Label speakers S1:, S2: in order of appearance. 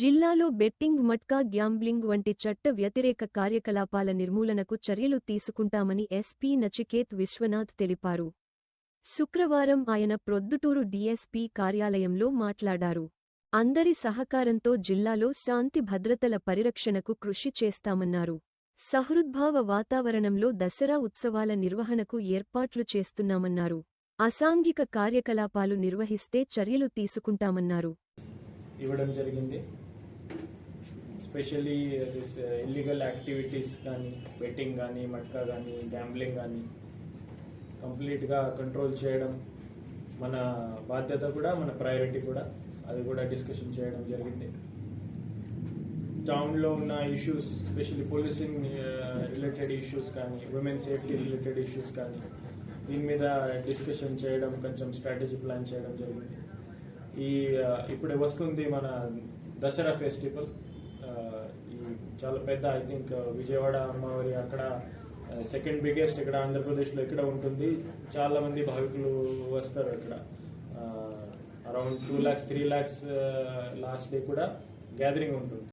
S1: జిల్లాలో betting matka gambling వంటి చట్ట వ్యతిరేక కార్యకలాపాల నిర్మూలనకు చర్యలు తీసుకుంటామని ఎస్పీ నచికేత్ విశ్వనాథ్ తెలిపారు. శుక్రవారం ఆయన ప్రొద్దుటూరు డీఎస్పీ కార్యాలయంలో మాట్లాడారు. అందరి సహకారంతో జిల్లాలో శాంతి భద్రతల పరిరక్షణకు కృషి చేస్తామన్నారు. సహృద్భావ వాతావరణంలో దసరా ఉత్సవాల నిర్వహణకు ఏర్పాట్లు చేస్తున్నామన్నారు. అసాంఘిక కార్యకలాపాలు నిర్వహిస్తే చర్యలు తీసుకుంటామన్నారు.
S2: ఇవ్వడం జరిగింది. స్పెషల్లీ దిస్ ఇల్లీగల్ యాక్టివిటీస్ కానీ బెట్టింగ్ కానీ మట్కా కానీ గ్యాంబ్లింగ్ కానీ కంప్లీట్గా కంట్రోల్ చేయడం మన బాధ్యత కూడా మన ప్రయారిటీ కూడా అది కూడా డిస్కషన్ చేయడం జరిగింది. టౌన్లో ఉన్న issues specially policing related issues కానీ ఉమెన్ సేఫ్టీ రిలేటెడ్ ఇష్యూస్ కానీ దీని మీద డిస్కషన్ చేయడం కొంచెం స్ట్రాటజీ ప్లాన్ చేయడం జరిగింది. ఈ uh, ఇప్పుడు వస్తుంది మన దసరా ఫెస్టివల్ చాలా పెద్ద ఐ థింక్ uh, విజయవాడ అమ్మవారి అక్కడ uh, సెకండ్ బిగ్గెస్ట్ ఇక్కడ ఆంధ్రప్రదేశ్లో ఇక్కడ ఉంటుంది చాలా మంది భావికులు వస్తారు ఇక్కడ around two lakhs three lakhs last day కూడా గ్యాదరింగ్ ఉంటుంది.